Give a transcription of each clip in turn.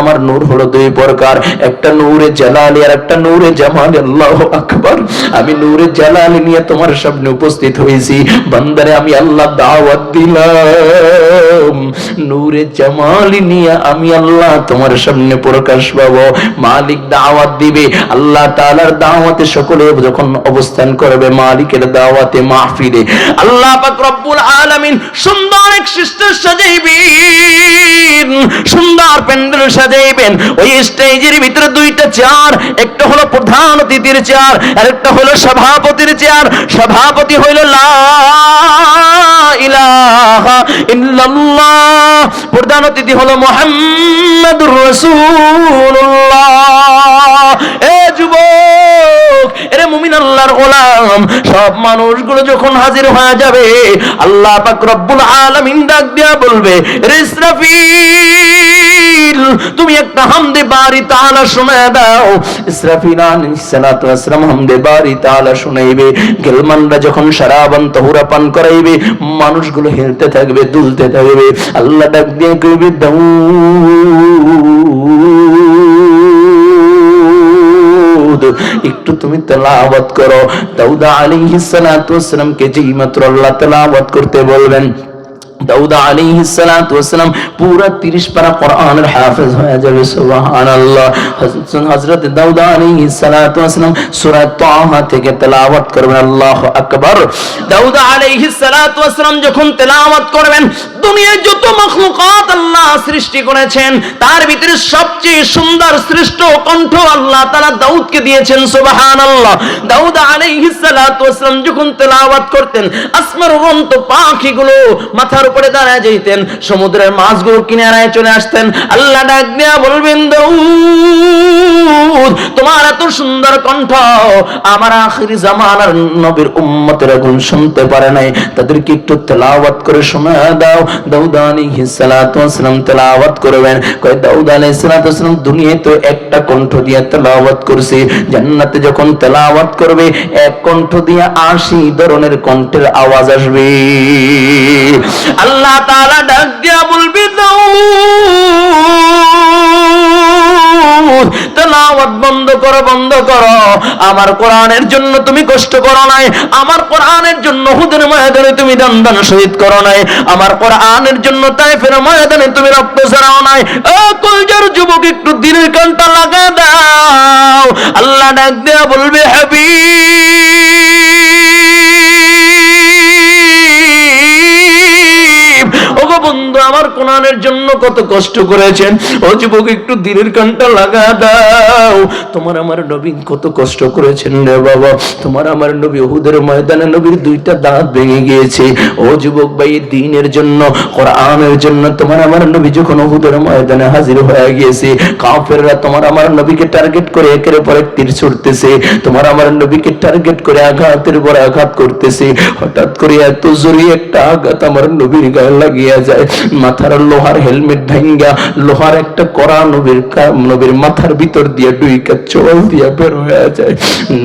আমার নূর হলো দুই প্রকার। একটা নূরে জালালি আর একটা নূরে জামাল। আল্লাহ আকবার। আমি নূরে জালালি নিয়ে তোমার সামনে উপস্থিত হয়েছি। বান্দারে, আমি আল্লাহ দাওয়াত দিলাম। নূরে জামালি নিয়ে আমি আল্লাহ তোমার সামনে প্রকাশ পাবো। মালিক দাওয়াত দিবে। আল্লাহ তাআলার দাওয়াতে সকলে যখন অবস্থান করবে, মালিকের দাওয়াতে মাহফিলে। আল্লাহ পাক রব্বুল আলামিন সুন্দর এক সিস্টার সাজাইবেন। সুন্দর প্যান্ডেল সাজাইবেন ওই স্টেজের ভিতরে দুইটা চেয়ার একটা হলো প্রধান অতিথির চেয়ার আর একটা হলো সভাপতির চেয়ার সভাপতি হইল প্রধান অতিথি হলো মোহাম্মদ রসুল্লাহ এ যুবক! এরে মুমিন আল্লাহর গোলাম, সব মানুষগুলো যখন হাজির হয়ে যাবে, আল্লাহ পাক রব্বুল ডাক দিয়া বলবে রে ইসরাফিল, তুমি একটা হামদে বাড়ি তাআলা শোনা দাও। হামদে বাড়ি তাআলা শুনাইবে। গেলমানরা যখন সারাবান তহুরা পান করাইবে, মানুষগুলো হেলতে থাকবে, দুলতে থাকবে। আল্লাহ ডাক দিয়ে কইবে, দাউদ একটু তুমি তেলাওয়াত করো। দাউদা আলাইহিস সালাতু ওয়াসসালামকে যেই মাত্র আল্লাহ তেলাওয়াত করতে বলবেন দাউদ ওয়াসসালাম পুরো 30 পারা কোরআনের হাফেজ হয়ে যাবে দাউদ আলাইহিস সালাতু ওয়াসসালাম সূরা তাহা থেকে তেলাওয়াত করবেন, আল্লাহু দাউদ ওয়াসসালাম যখন তেলাওয়াত করবেন যত মাখলুকাত আল্লাহ সৃষ্টি করেছেন, তার ভিতরে সবচেয়ে সুন্দর শ্রেষ্ঠ কণ্ঠ আল্লাহ তাআলা দাউদকে দিয়েছেন, সুবহানাল্লাহ। দাউদ আলাইহিস সালাতু ওয়াসসালাম যখন তেলাওয়াত করতেন আসমার পাখিগুলো মাথার উপরে দাঁড়ায় যেতেন সমুদ্রের মাছগুলো কিনারায় চলে আসতেন। আল্লাহ ডাক দিয়া বলবেন দাউদ তোমার এত সুন্দর কণ্ঠ আমার আখিরি জামানার নবীর উম্মতের গুণ শুনতে পারে নাই। তাদেরকে একটু তেলাওয়াত করে সময় দাও। দাউদ আলাইহিস সালাতু ওয়াসসালাম তেলাওয়াত করবেন। কয়, দাউদ আলাইহিস সালাতু ওয়াসসালাম দুনিয়ায় তো একটা কণ্ঠ দিয়ে তেলাওয়াত করছে। জান্নাতে যখন তেলাওয়াত করবে, এক কণ্ঠ দিয়ে আশি ধরনের কণ্ঠের আওয়াজ আসবে। আল্লাহ তাআলা ডাক দিয়া বলবে, দাউদ তেলাওয়াত বন্ধ করো বন্ধ করো। আমার কোরআনের জন্য তুমি কষ্ট করো নাই, আমার কোরআনের জন্য হুদের ময়দানে তুমি দান শহীদ করো নাই, আমার কোরআনের জন্য তাইফের ময়দানে তুমি রক্ত ছড়াও নাই। ও কলজার যুবক, একটু দিনের কানটা লাগা দাও। আল্লাহ ডাক দেয়া বলবে, হাবিব ওগো বন্ধু, আমার কোরআনের জন্য কত কষ্ট করেছেন। ও যুবক, একটু দিনের কানটা লাগা দাও। তোমার আমার নবী কত কষ্ট করেছেন রে বাবা। তোমার আমার নবী ওহুদের ময়দানে নবীর দুইটা দাঁত ভেঙে গিয়েছে। ও যুবক ভাই দিনের জন্য, কোরআনের জন্য তোমার আমার নবী যখন ওহুদের ময়দানে হাজির হয়ে গিয়েছে, কাফেররা তোমার আমার নবীকে টার্গেট করে একের পর এক তীর ছুটতেছে। তোমার আমার নবীকে টার্গেট করে আঘাতের পর আঘাত করতেছে। হঠাৎ করে এত জোরে একটা আঘাত আমার নবীর গায়ে লাগিয়া যায়। মাথার লোহার হেলমেট ভাঙ্গা, লোহার একটা কড়া নবীর নবীর মাথার ভিতর দিয়ে ডুইকা চোল দিয়া বের হয়ে যায়।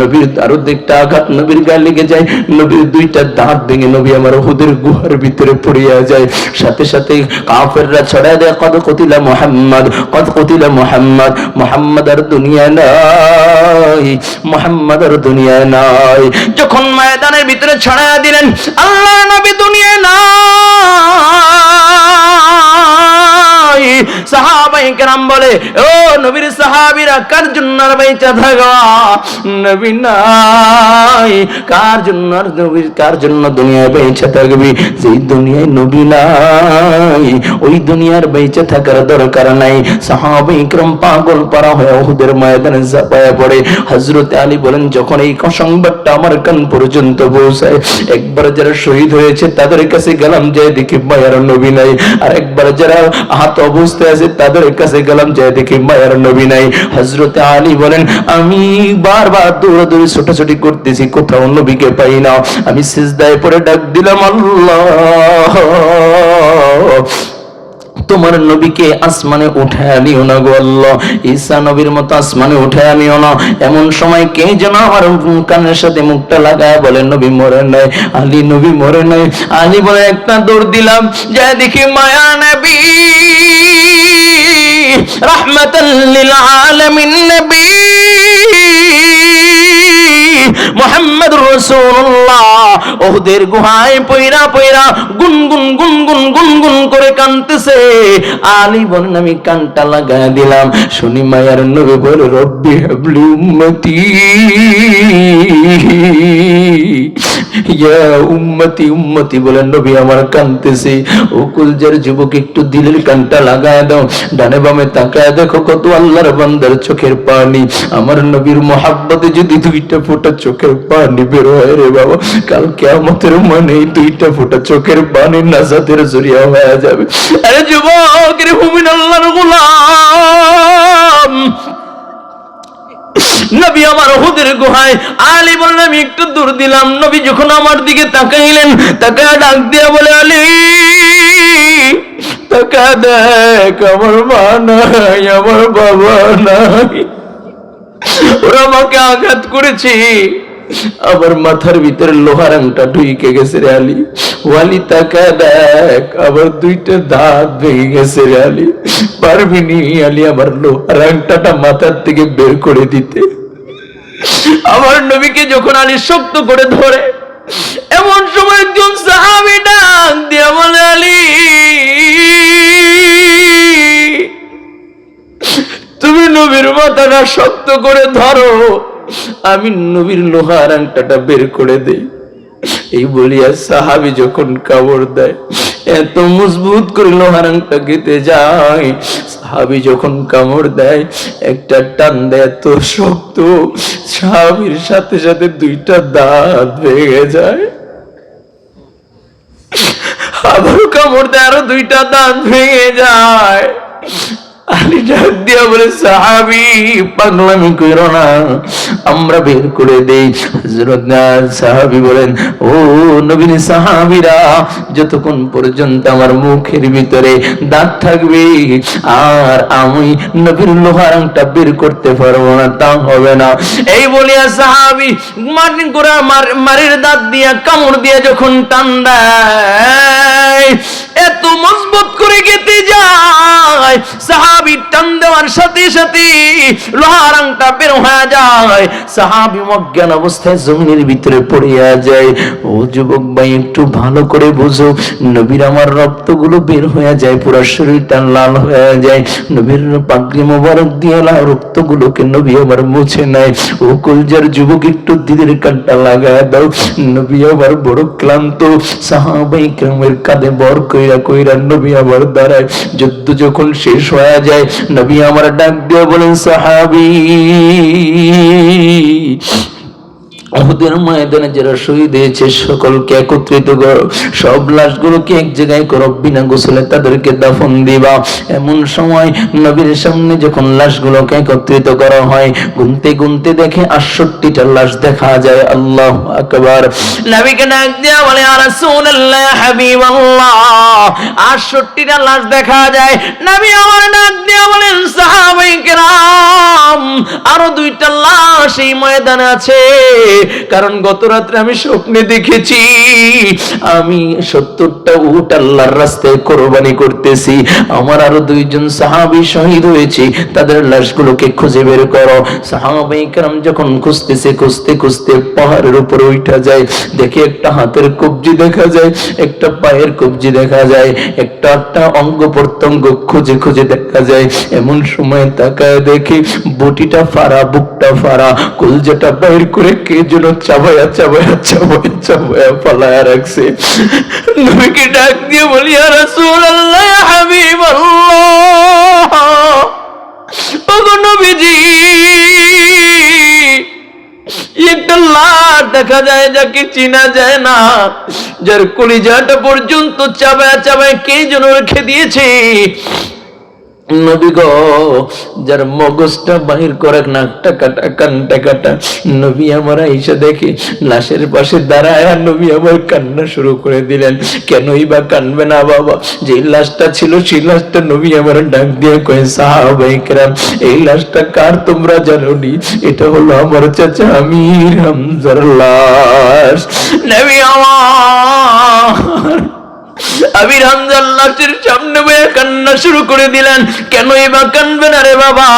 নবীর আরও একটা আঘাত নবীর গায়ে লেগে যায়। নবীর দুইটা দাঁত ভেঙে নবী আমার হুদের গুহার ভিতরে পড়িয়া যায়। সাথে সাথে কাফেররা ছড়ায় দেয় কত কতিলা মোহাম্মদ কত কতিলা মোহাম্মদ মোহাম্মদ আর দুনিয়া নাই মোহাম্মদ আর দুনিয়া নাই। যখন ময়দানের ভিতরে ছড়ায় দিলেন আল্লাহ নবী দুনিয়া নাই। 啊。সাহাবাই কেরাম বলে, ও নবীর সাহাবীরা, কার জন্য নবী নাই। কার জন্য নবীর, কার জন্য দুনিয়ায় বেঁচে থাকবি? দুনিয়ায় নবী নাই, ওই দুনিয়ার বেঁচে থাকার দরকার নাই। সাহাবাই পাগল ময়দানে পড়ে। হযরত আলী বলেন, যখন এই সংবাদটা আমার কান পর্যন্ত পৌঁছায়, একবার যারা শহীদ হয়েছে তাদের কাছে গেলাম যে দেখি মায়ার নবী নাই। আর একবার যারা আহত অবস্থায় আছে, তাদের কাছে গেলাম যে দেখি মায়ের নবী নাই। হজরত আলী বলেন, আমি বারবার দৌড়াদৌড়ি, ছোটাছুটি করতেছি, কোথাও নবীকে পাই না। আমি সিজদায় পরে ডাক দিলাম, আল্লাহ! তোমার নবীকে আসমানে উঠে আনিও না গো আল্লাহ। ঈসা নবীর মতো আসমানে উঠে নিও না। এমন সময় কে যেন আমার কানের সাথে মুখটা লাগায় বলে, নবী মরে নাই আলী নবী মরে নাই আলী বলে, একটা দৌড় দিলাম যা দেখি মায়া নবী। রাহমাতাল লিল আলামিন নবী। মোহাম্মদ রসুল্লাহ ওদের গুহায় পইরা পইরা গুনগুন গুনগুন গুনগুন করে কানতেছে আলী বলেন, আমি কানটা লাগায় দিলাম। শুনি মায়ার নবী বলে রব্বি হাবলি উম্মতি। ইয়া উম্মতি উম্মতি বলেন নবী আমার কানতেছে। ও কুলজার যুবক একটু দিলের কানটা লাগায় দাও। ডানে বামে তাকায় দেখো কত আল্লাহর বান্দার চোখের পানি। আমার নবীর মোহাব্বতে যদি দুইটা ফোঁটা চোখের পানি বের হয় রে বাবা, কাল কেমতের মানে দুইটা ফোঁটা চোখের পানি নাজাতের জরিয়া হয়ে যাবে। আরে যুবক রে হুমিন আল্লাহর গোলাম। নবী আমার হুদের গুহায়, আলী বললেন, আমি একটু দূর দিলাম। নবী যখন আমার দিকে তাকাইলেন, তাকে ডাক দিয়া বলে, আলী, তাকা দেখ, আমার মা নাই, আমার বাবা নাই। ওরা আমাকে আঘাত করেছে। আমার মাথার ভিতরে লোহার আংটা ঢুকে গেছে রে আলী। ওয়ালি তাকা দেখ আবার দুইটা দাঁত ভেঙে গেছে রে আলী। পারবি নি আলী আমার লোহার আংটাটা মাথার থেকে বের করে দিতে। আমার নবীকে যখন আলী শক্ত করে ধরে, এমন সময় একজন সাহাবি ডাক দিয়ে বলে, আলী, তুমি নবীর মাথাটা শক্ত করে ধরো। আমি নবীর লোহার আংটাটা বের করে দেই। এই বলিয়া সাহাবি যখন কাবড় দেয়, এত মজবুত করে লোহার আংটা গেতে যায়। সাহাবি যখন কামড় দেয়, একটা টান দেয়, এত শক্ত, সাহাবির সাথে সাথে দুইটা দাঁত ভেঙে যায়। আবার কামড় দেয়, আরও দুইটা দাঁত ভেঙে যায়। ডাক দিয়া বলে, সাহাবি, পাগলামি না, আমরা বের করে দেই। সাহাবি বলেন, ও নবীন যতক্ষণ পর্যন্ত আমার মুখের ভিতরে দাঁত থাকবে, আর আমি নবীর লোহার আংটা বের করতে পারব না, তা হবে না। এই বলিয়া সাহাবি মাটিন মার, মারির দাঁত দিয়া, কামড় দিয়া যখন টান দেয়, এত মজবুত করে গেতে যায়। সাহাবি টান দেওয়ার সাথে সাথে লোহার আংটা বের হয়ে যায়। সাহাবি অজ্ঞান অবস্থায় জমিনের ভিতরে পড়িয়া যায়। ও যুবক ভাই, একটু ভালো করে বুঝো। নবীর আমার রক্তগুলো বের হয়ে যায়, পুরো শরীরটা লাল হয়ে যায়। নবীর পাগড়ি মোবারক দিয়ে লাল রক্তগুলোকে নবী মুছে নেয়। ও কলজার যুবক, একটু দিদির কানটা লাগায় দাও। নবী আবার বড় ক্লান্ত। সাহাবাই ক্রমের কাঁধে বর কইরা কইরা নবী আবার দাঁড়ায় যুদ্ধ যখন শেষ হয়ে যায় নবী আমার ডাক দিয়ে বলেন সাহাবি। ওদের ময়দানে যারা শহীদ হয়েছে, সকলকে একত্রিত করো। সব লাশগুলোকে এক জায়গায় করো, বিনা গোসলে তাদেরকে দাফন দিবা। এমন সময় নবীর সামনে যখন লাশগুলোকে একত্রিত করা হয়, গুনতে গুনতে দেখে আটষট্টিটা লাশ দেখা যায়। আল্লাহ আকবার। নবীকে ডাক দিয়া বলে আর রাসূলুল্লাহ হাবিবাল্লাহ, আটষট্টিটা লাশ দেখা যায়। নবী আমার ডাক দিয়া বলেন সাহাবায়ে কেরাম আরও দুইটা লাশ এই ময়দানে আছে। কারণ গত রাত্রে আমি স্বপ্নে দেখেছি, আমি সত্তরটা উট আল্লাহর রাস্তায় কোরবানি করতেছি। আমার আরও দুইজন সাহাবি শহীদ হয়েছে, তাদের লাশগুলোকে খুঁজে বের করো। সাহাবাই কারাম যখন খুঁজতেছে, খুঁজতে খুঁজতে পাহাড়ের উপরে উঠা যায়। দেখে একটা হাতের কবজি দেখা যায়, একটা পায়ের কবজি দেখা যায়, একটা একটা অঙ্গ প্রত্যঙ্গ খুঁজে খুঁজে দেখা যায়। এমন সময় তাকায় দেখি বটিটা ফাড়া, বুকটা ফাড়া, কলজাটা বাইর করে কে যেন চাবায়া চাবায়া চাবায়া চাবায়া পালায়া রাখছে। নবীকে ডাক দিয়ে বলি আর রাসূলুল্লাহ হাবিবাল্লাহ। ওগো নবীজি, একটা লাশ দেখা যায় যাকে চিনা যায় না, যার কলিজাটা পর্যন্ত চাবায় চাবায় কে যেন রেখে দিয়েছে। নবী যার মগজটা বাহির নাকটা কাটা, কানটা কাটা, নবী আমার আইসা দেখে লাশের পাশে দাঁড়ায় নবী আবার কান্না শুরু করে দিলেন। কেনই বা কানবে না বাবা? যে লাশটা ছিল, সেই লাশটা নবী আমার ডাক দিয়ে কয়ে সাহাবাই এই লাশটা কার তোমরা জানো নি এটা হলো আমার চাচা আমির হামজার লাশ। নবী আমার আবির হামজার সামনে বয়ে কান্না শুরু করে দিলেন কেনই বা কানবে না বাবা?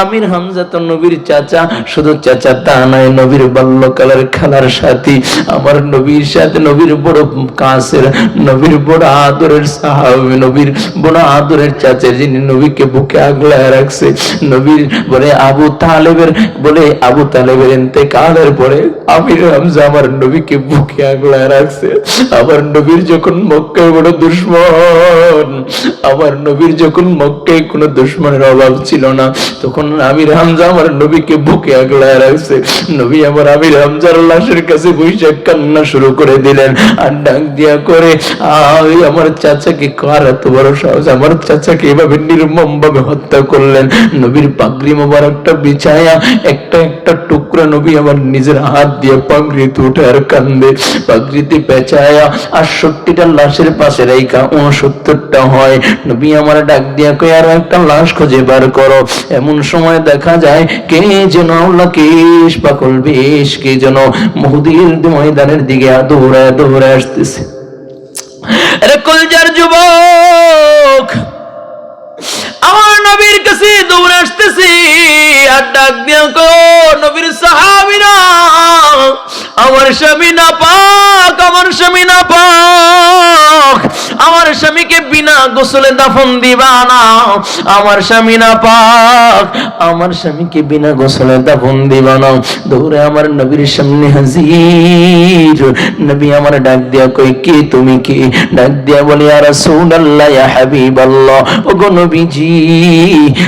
আমির হামজা তো নবীর চাচা, শুধু চাচা তা নয়, নবীর বাল্যকালের খেলার সাথী, আমার নবীর সাথে নবীর বড় কাছের, নবীর বড় আদরের সাহাবি, নবীর বড় আদরের চাচা, যিনি নবীকে বুকে আগলায় রাখছে, নবীর বলে, আবু তালেবের বলে, আবু তালেবের ইন্তেকালের পরে আমির হামজা আমার নবীকে বুকে আগলায় রাখছে, আমার নবীর যখন মক্কায় বড় দুশ্মন। আমার নবীর যখন মক্কায় কোনো দুশ্মনের অভাব ছিল না, তখন আমির হামজা আমার নবীকে বুকে আগলায় রাখছে। নবী আমার আমির হামজার লাশের কাছে বৈশাখ কান্না শুরু করে দিলেন আর ডাক দিয়া করে আই আমার চাচাকে কার এত বড় সাহস? আমার চাচাকে এভাবে নির্মম ভাবে হত্যা করলেন। নবীর পাগড়ি মোবারকটা বিছায়া একটা একটা টুকরা নবী আমার নিজের হাত দিয়ে পাগড়িতে উঠে আর কান্দে। পাগড়িতে পেঁচায়া আটষট্টিটা লাশের পাশে রেখা উনসত্তরটা হয়। নবী আমার ডাক দিয়া কই আরও একটা লাশ খুঁজে বার করো। এমন সময় দেখা যায়, কে যেন লাকেশ পাকল বেশ কে যেন মহুদির ময়দানের দিকে দৌড়ায় দৌড়ায় আসতেছে। আরে কলজার যুবক! আমার নবীর কাছে দৌড়ে আসতেছি আর ডাক দিয়া নবীর সাহাবিরা, আমার স্বামী না পাক আমার স্বামী না পাক আমার স্বামীকে বিনা গোসলে দাফন দিবা না, আমার স্বামী না পাক আমার স্বামীকে বিনা গোসলে দাফন দিবা না। দৌড়ে আমার নবীর সামনে হাজির। নবী আমার ডাক দিয়া কই কে তুমি কে? ডাক দিয়া বলে আর রাসূলুল্লাহ, ইয়া হাবিবাল্লাহ। গো নবীজি,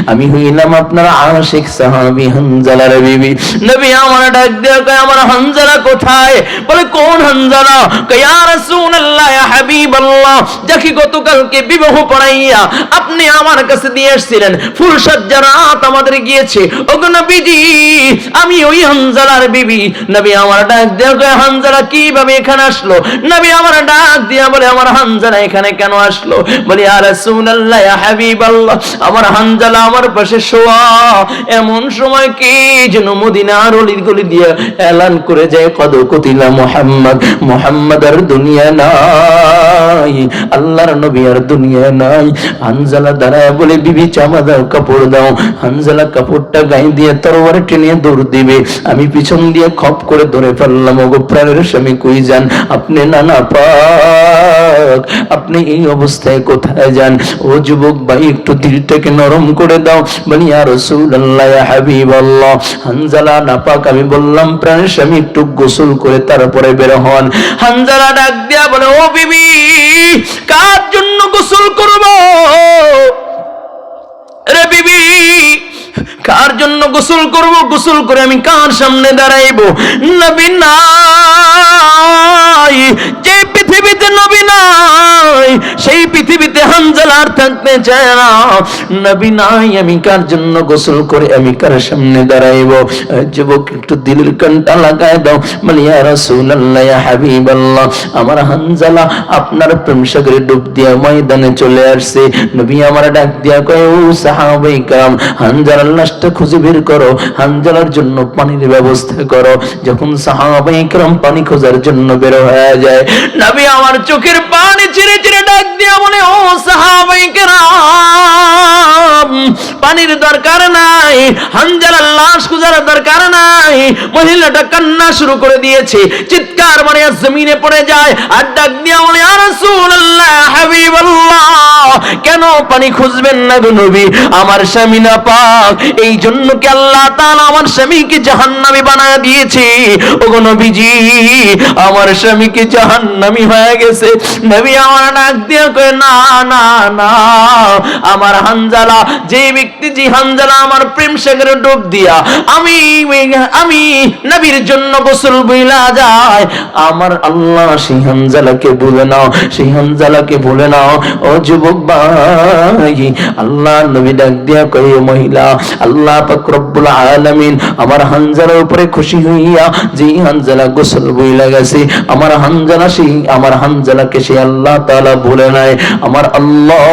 আমি হইলাম আপনার আশিক সাহাবী হানজালার বিবি। নবী আমার ডাক দিয়া কই আমার হানজালা কোথায়? বলে, কোন হানজালা? কই ইয়া রাসূলুল্লাহ, ইয়া হাবিবাল্লাহ। যাকে গতকালকে বিবাহ পড়াইয়া আপনি আমার কাছে দিয়ে এসেছিলেন। ফুল সজ্জা রাত আমাদের গিয়েছে। ওগো নবীজি, আমি ওই হানজালার বিবি। নবী আমার ডাক দিয়া হানজালা কীভাবে এখানে আসলো? নবী আমার ডাক দিয়া বলে, আমার হানজালা এখানে কেন আসলো? বলি আর রাসূলুল্লাহ, ইয়া হাবিবাল্লাহ, আমার হানজালা আমার পাশে শোয়া। এমন সময় কি যেন মদিনার অলির গলি দিয়ে এলান করে যায় কদ কতিলা মুহাম্মদ। মুহাম্মদ আর দুনিয়া নাই, আল্লাহর নবী আর দুনিয়া নাই। হানজালা দাঁড়ায় বলে, বিবি চামা দাও কাপড় দাও। হানজালা কাপড়টা গায়ে দিয়ে তরবারে টেনে দৌড় দিবে। আমি পিছন দিয়ে খপ করে ধরে ফেললাম, ওগো প্রাণের স্বামী, কই যান? আপনি নানা পাক, আপনি এই অবস্থায় কোথায় যান? ও যুবক, ভাই, একটু দিলটাকে নরম করে দাও। বলি আর রাসূলুল্লাহ, ইয়া হাবিবাল্লাহ, হানজালা নাপাক। আমি বললাম, প্রাণের স্বামী, একটু গোসল করে তারপরে বের হন। হানজালা ডাক দিয়া বলে, ও বিবি, কার জন্য গোসল করব? রে বিবি জন্য গোসল করব গোসল করে আমি কার সামনে দাঁড়াইবো? নবী নাই, যে পৃথিবীতে নবী নাই, সেই পৃথিবীতে থাকতে চায় না নবী নাই, আমি কার জন্য গোসল করে আমি কার সামনে দাঁড়াইবো? যুবক, একটু দিলের লাগায় দাও। আমার হানজালা আপনার প্রেম সাগরে ডুব দিয়া ময়দানে চলে আসছে। নবী আমার ডাক দিয়া কয়, ও সাহাবাই কাম হানজালার লাশটা খুঁজে বের করো। হানজালার জন্য পানির ব্যবস্থা করো। যখন সাহাবাই কাম পানি খোঁজার জন্য বের হয়ে যায়। নবী আমার চোখের পানি চিরে চিরে ডাক দিয়া বলে, ও সাহাবাই পানির দরকার নাই, হানজালার লাশ খুঁজার দরকার নাই, মহিলাটা কান্না শুরু করে দিয়েছে। চিৎকার মারে জমিনে পড়ে যায় আর ডাক দিয়া বলে আর কেন পানি খুঁজবেন না গো নবী? আমার স্বামী না পাক। এই জন্য কি আল্লাহ তাআলা আমার স্বামীকে জাহান্নামী বানায় দিয়েছে? ওগো নবীজি আমার স্বামীকে জাহান্নামী হয়ে গেছে। নবী আমার ডাক দিয়া কয়, না না না। আমার হানজালা যে ব্যক্তি যে হানজালা আমার প্রেম সাগরে ডুব দিয়া, আমি আমি নবীর জন্য গোসল বইলা যায় আমার আল্লাহ সেই হানজালাকে বলে নাও, সেই হানজালাকে বলে নাও, ও যুবক ভাই, আল্লাহ নবী ডাক দিয়া কয় "ও মহিলা, আল্লাহ পাক রব্বুল আলামিন আমার হানজালার উপরে খুশি হইয়া যে হানজালা গোসল বইলা গেছে। আমার হানজালা সেই, আমার হানজালাকে সে আল্লাহ তাআলা বলে নাই। আমার আল্লাহ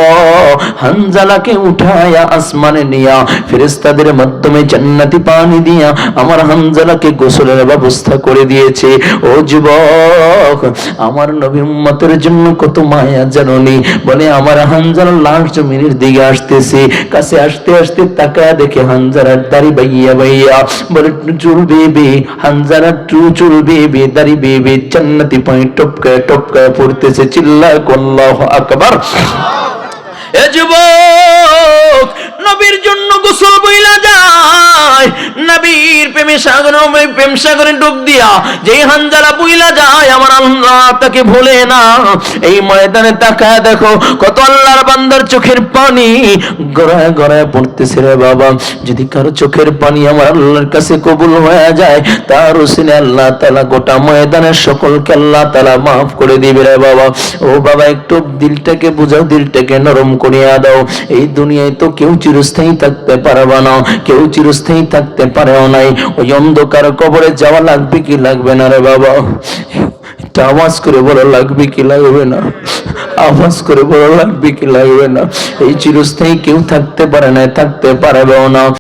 হানজালাকে উঠায়া আসমানে নিয়া ফেরেশতাদের মাধ্যমে জান্নাতি পানি দিয়া আমার হানজালাকে গোসলের ব্যবস্থা করে দিয়েছে। ও যুবক, আমার নবী উম্মতের জন্য কত মায়া জাননি। বলে আমার হানজালা লাশ জমিনের দিকে আসতেছে। কাছে আসতে আসতে তাকায় দেখে হানজারার দাড়ি বাইয়া বাইয়া বলে, চুল বেবে হানজারা টু চুল বেবে দাড়ি বেবে জান্নাতি পানি টপকায় টপকায় পড়তেছে চিল্লা কল্লাহ আকবার। এ যুবক, নবীর জন্য গোসল বইলা যায় কবুল হয়ে যায়, তার আল্লাহ তালা গোটা ময়দানের সকলকে আল্লাহ তালা মাফ করে দিবে রে বাবা। ও বাবা, একটু দিলটাকে বুঝাও, দিলটাকে নরম করিয়া দাও। এই দুনিয়ায় তো কেউ চিরস্থায়ী থাকতে পারবে না, কেউ চিরস্থায়ী থাকতে পারেও নাই। ওই অন্ধকার কবরে যাওয়া লাগবে কি লাগবে না রে বাবা? একটা আওয়াজ করে বলা, লাগবে কি লাগবে না? আওয়াজ করে বলা, লাগবে কি লাগবে না? এই চিরস্থায়ী কেউ থাকতে পারে না থাকতে পারবেও না।